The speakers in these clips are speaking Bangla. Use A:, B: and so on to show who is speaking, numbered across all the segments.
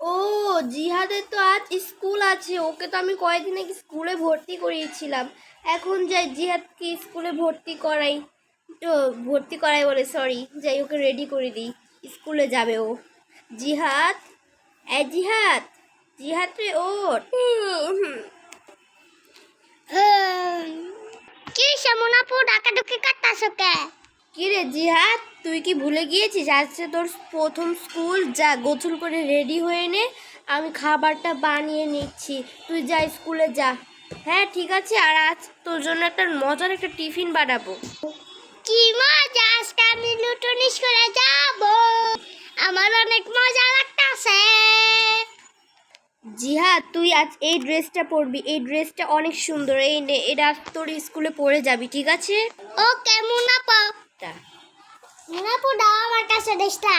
A: ও জিহাদের তো আজ স্কুল আছে। ওকে তো আমি কয়েকদিন আগে স্কুলে ভর্তি করিয়েছিলাম। এখন যাই জিহাদকে স্কুলে ভর্তি করাই। তো ভর্তি করাই বলে সরি যাই ওকে রেডি করে দিই। স্কুলে যাবে ও। জিহাদ? এ জিহাদ? জিহাদ রে ওঠ।
B: কি সমনাপু ডাকাডুকি কাটতাছো কে?
A: কি রে জিহাদ তুই কি ভুলে গিয়েছিস? আজকে তোর প্রথম স্কুল যা গোসল করে রেডি হয়ে নে আমি খাবারটা বানিয়ে নিচ্ছি। তুই যা স্কুলে যা। হ্যাঁ ঠিক আছে আর আজ তোর জন্য একটা মজার একটা টিফিন বানাবো।
B: কি মজা আজকে আমি নতুন স্কুলে যাব। আমার অনেক মজা
A: জিহাদ তুই আজ এই ড্রেসটা পরবি। এই ড্রেসটা অনেক সুন্দর। এই নে এটা তোর স্কুলে পরে যাবি ঠিক আছে?
B: ওকে মুনাপু। মুনাপু দাও আমার কাছে ড্রেসটা।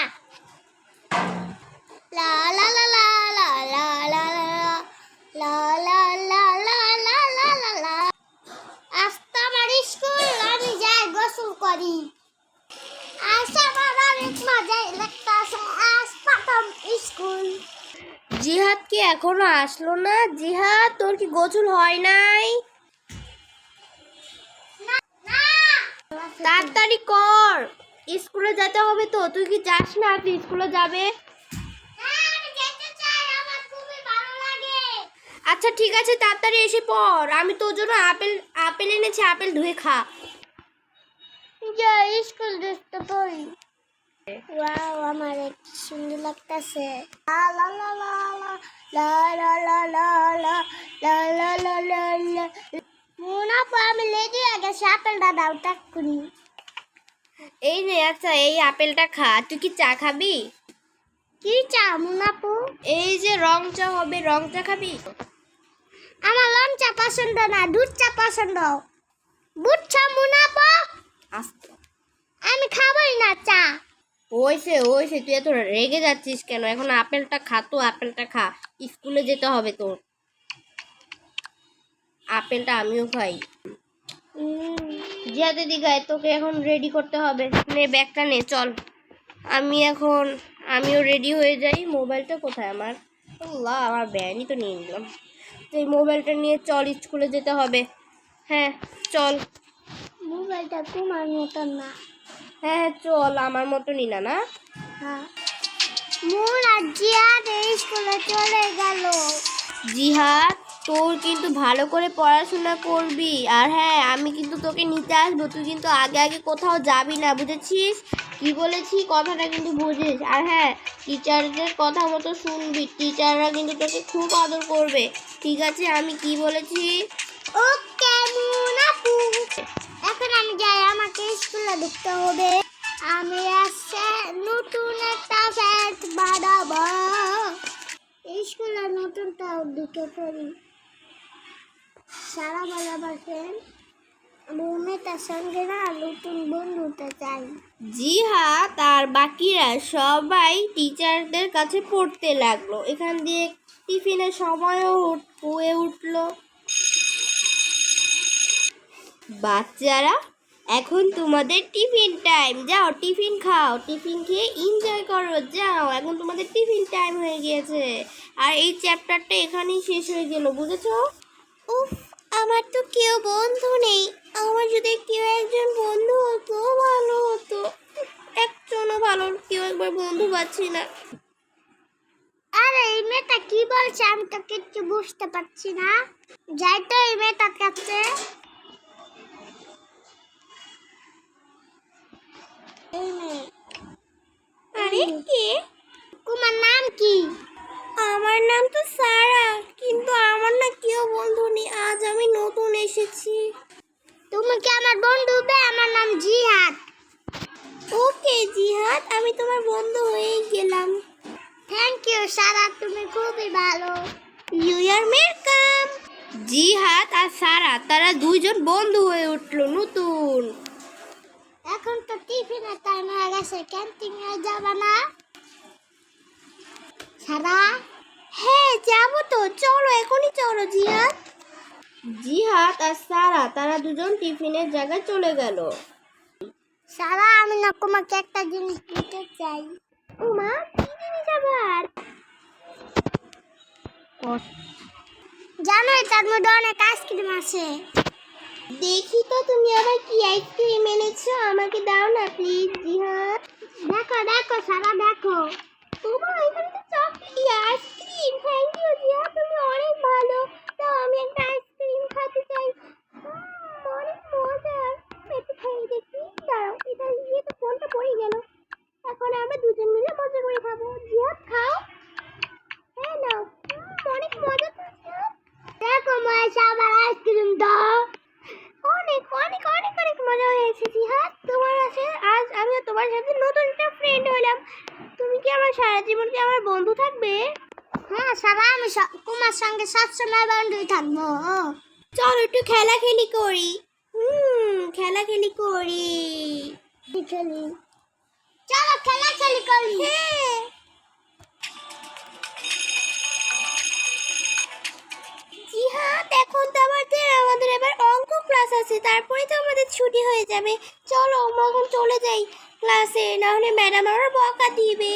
A: জিহাদ কি এখনও আসলো না? জিহাদ, তোর কি গোসল হয় নাই? তাড়াতাড়ি কর। স্কুলে যেতে হবে তো। তুই কি যাস না তুই স্কুলে যাবে?
B: যেতে
A: আচ্ছা ঠিক আছে, তাড়াতাড়ি এসে পর আমি তোর জন্য আপেল আপেল এনেছি, আপেল ধুয়ে খা।
B: যা, স্কুল ড্রেসটা পরি। ওয়াও আমার একটু সুন্দর লাগতাছে লা লা লা লা লা লা লা লা লা লা লা লা লা মোনা আমি লেগে আগে আপেলটা দাও টাকুনি
A: এই নে আচ্ছা এই আপেলটা খা তুই কি চা খাবি
B: কি চা মুনাপু
A: এই যে রং চা হবে রং চা খাবি
B: আমার লম চা পছন্দ না দুধ চা পছন্দ বুঝছ মুনাপু
A: আস্তে
B: আমি খাবই না চা
A: ওইসে ওইসে, তুই এত রেগে যাচ্ছিস কেন? এখন আপেলটা খা তো, আপেলটা খা। স্কুলে যেতে হবে তোর। আপেলটা আমিও খাই। জিয়াতে দিঘায় তোকে এখন রেডি করতে হবে। নে, ব্যাগটা নে, চল। আমি এখন, আমিও রেডি হয়ে যাই। মোবাইলটা কোথায় আমার? আল্লাহ, আমার ব্যাগই তো নিয়ে নিলাম। তো এই মোবাইলটা নিয়ে চল, স্কুলে যেতে হবে। হ্যাঁ চল।
B: মোবাইলটা তোমার মতন না।
A: হ্যাঁ হ্যাঁ চল আমার মতনই না না।
B: হ্যাঁ। মোর আর এই স্কুলে চলে গেল।
A: জিহাদ তোর কিন্তু ভালো করে পড়াশোনা করবি। আর হ্যাঁ আমি কিন্তু তোকে নিতে আসব। তুই কিন্তু আগে আগে কোথাও যাবি না বুঝেছিস? কি বলেছি? কথাটা কিন্তু বুঝিস। আর হ্যাঁ টিচারদের কথা মতো শুনবি। টিচাররা কিন্তু তোকে খুব আদর করবে। ঠিক আছে আমি কি বলেছি?
B: ওকে মুনাপু এখন আমি যাই, আমাকে স্কুলে ঢুকতে হবে। আমি আসছে নতুন একটা ফ্যাট বানাবো। স্কুলে নতুনটা ঢুকে পড়ি। সারা বেলা বসেন রুমেটার সঙ্গে না নতুন বন্ধুতে চাই
A: জিহাদ তার বাকিরা সবাই টিচারদের কাছে পড়তে লাগল। এখান দিয়ে টিফিনের সময়ও হয়ে উঠল। বাচ্চারা এখন তোমাদের টিফিন টাইম যাও টিফিন খাও টিফিন খেয়ে এনজয় করো যাও। এখন তোমাদের টিফিন টাইম হয়ে গিয়েছে। আর এই চ্যাপ্টারটা এখানেই শেষ হয়ে গেল বুঝেছ? উফ আমার তো কেউ বন্ধু নেই। আমার যদি কেউ একজন বন্ধু হতো ভালো হতো। একজনও ভালো কেউ একবার বন্ধু পাচ্ছি না।
B: আরে এই মেয়েটা কি বলছে? আমি তো কিচ্ছু বুঝতে পারছি না। যাই তো এই মেয়েটার কাছে এই মেয়ে
A: আরে কে?
B: তোমার নাম কি?
A: আমার নাম তো সারা কিন্তু আমার না কেউ বন্ধু নেই। আজ আমি নতুন এসেছি।
B: তুমি কি আমার বন্ধু হবে আমার নাম জিহাদ।
A: ওকে জিহাদ আমি তোমার বন্ধু হয়ে গেলাম।
B: থ্যাংক ইউ সারা তুমি খুবই ভালো।
A: ইউ আর ওয়েলকাম জিহাদ আর সারা তারা দুইজন বন্ধু হয়ে উঠল নতুন।
B: এখন তো টিফিনের টাইম হয়ে গেছে ক্যান্টিনে যাবে না সারা
A: হ্যাঁ যাব তো চলো এখনই চলো জিহাদ জিহাদ আর সারা তারা দুজন টিফিনের জায়গায় চলে গেল।
B: সারা আমি না তোমাকে একটা জিনিস দিতে চাই।
A: উমা কি জিনিস আবার
B: জানো তার মধ্যে অনেক আইসক্রিম আছে।
A: দেখি তো তুমি আবার কি আইসক্রিম এনেছো? আমাকে দাও না প্লিজ জিহান
B: দেখো দেখো, সারা দেখো।
A: তোমার এখানে তো chocolate ice cream thank you Jihan তুমি অনেক ভালো। তো আমি একটা আইসক্রিম খেতে চাই উম, অনেক মজার একটু খেয়ে দেখি দাঁড়াও এটা ইয়ে তো ফোনটা পড়ে গেল এখন আমরা দুজন মিলে মজা করে খাব জিহাদ খাও হ্যাঁ নাও উম, অনেক মজা তো জিহাদ
B: দেখো মহেশ আবার আইসক্রিম দাও
A: অনেক অনেক অনেক অনেক মজা হয়েছে জিহাদ তোমার আছে আজ আমিও তোমার সাথে নতুন একটা ফ্রেন্ড হলাম। তুমি কি আমার সারা জীবন কি আমার বন্ধু থাকবে?
B: হ্যাঁ সারা আমি তোমার সঙ্গে সবসময় বন্ধুই থাকব।
A: চলো একটু খেলাখেলি করি। হুম খেলাখেলি করি।
B: খেলি চলো খেলা খেলি করি।
A: হ্যাঁ। জিহাদ এখন তো আমাদের আমাদের এবার অঙ্ক ক্লাস আছে তারপরে তো আমাদের ছুটি হয়ে যাবে। চলো আমরা এখন চলে যাই। ক্লাসে না হলে ম্যাডাম আমার বকা দিবে।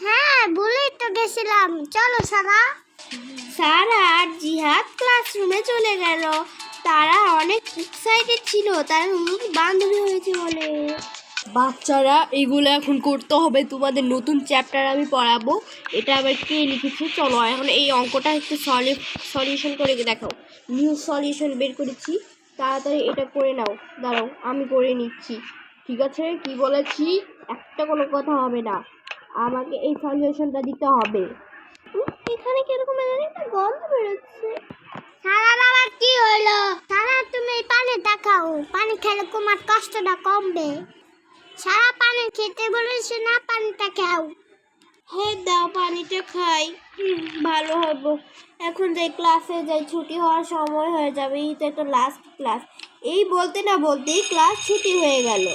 B: হ্যাঁ বলেই তো গেছিলাম। চলো সারা
A: সারা আর জিহাদ ক্লাসরুমে চলে গেল। তারা অনেক এক্সাইটেড ছিল তারা বান্ধবী হয়েছে বলে। বাচ্চারা এগুলো এখন করতে হবে। তোমাদের নতুন চ্যাপ্টার আমি পড়াবো। এটা আবার কে লিখেছে? চলো এখন এই অঙ্কটা একটু সলি সলিউশন করে দেখাও। নিউ সলিউশন বের করেছি। তাড়াতাড়ি এটা করে নাও। দাঁড়াও আমি করে নিচ্ছি। ঠিক আছে কি বলেছি? একটা কোনো কথা হবে না। আমাকে এই সলিউশনটা দিতে হবে। এখানে কীরকম একটা গন্ধ বেরোচ্ছে।
B: সারা আবার কি হলো সারা তুমি এই পানি দেখাও। পানি খেলে তোমার কষ্টটা কমবে। সারা পানি খেতে বলেছে না পানিটা খাও।
A: হ্যাঁ দাও পানিটা খাই। হুম, ভালো হব। এখন যাই ক্লাসে যাই ছুটি হওয়ার সময় হয়ে যাবে। এই তো একটা লাস্ট ক্লাস এই বলতে না বলতেই ক্লাস ছুটি হয়ে গেল।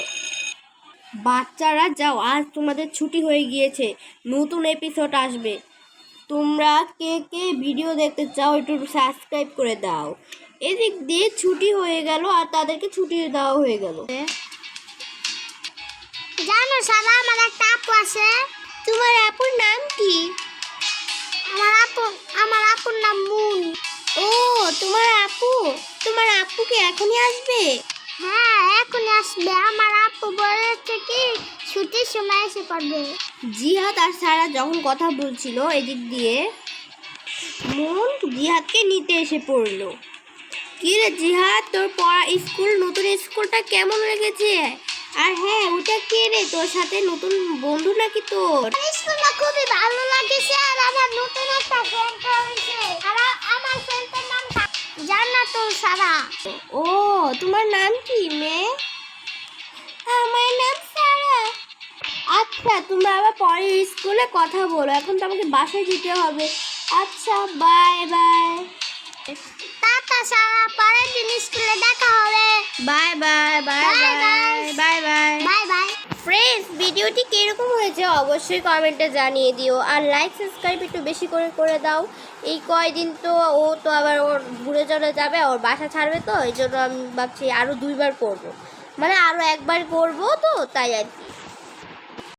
A: বাচ্চারা, যাও, আজ তোমাদের ছুটি হয়ে গিয়েছে। নতুন এপিসোড আসবে। তোমরা কে কে ভিডিও দেখতে চাও, একটু সাবস্ক্রাইব করে দাও। এদিক দিয়ে ছুটি হয়ে গেল আর তাদেরকে ছুটি দেওয়া হয়ে গেল।
B: জানো সারা আমার একটা আপু আছে।
A: তোমার আপুর নাম কি?
B: আমার আপু, আমার আপুর নাম মুন।
A: ও, তোমার আপু? তোমার আপুকে এখনই আসবে?
B: হ্যাঁ এখন আসবে। আমার আপু বলেছে কি ছুটির সময় এসে পড়বে।
A: জিহাদ আর সারা যখন কথা বলছিল এদিক দিয়ে মন জিহাদকে নিতে এসে পড়ল। কি রে জিহাদ তোর পড়া স্কুল নতুন স্কুলটা কেমন লেগেছে? আর হ্যাঁ ওটা কে রে তোর সাথে নতুন বন্ধু নাকি তোর?
B: স্কুলটা খুবই ভালো লাগেছে আর আমার নতুন একটা ফ্রেন্ড হয়েছে। আর আমার ফ্রেন্ডের নাম জান্নাতুল সারা।
A: ও তোমার নাম কি মেয়ে? আমার নাম সারা। আচ্ছা তুমি আবার পরে স্কুলে কথা বলো এখন তো আমাকে বাসায় যেতে হবে। আচ্ছা বাই বাই
B: টাটা সারা পরের দিন স্কুলে দেখা হবে।
A: Bye bye bye bye. Bye bye
B: bye bye
A: friends ভিডিওটি কীরকম হয়েছে অবশ্যই কমেন্টে জানিয়ে দিও আর লাইক সাবস্ক্রাইব একটু বেশি করে করে দাও। এই কয়দিন তো ও তো আবার ওর ঘুরে চলে যাবে, ওর বাসা ছাড়বে তো, এই জন্য আমি ভাবছি আরও দুইবার করব। মানে আরও একবার করব তো, তাই আর কি।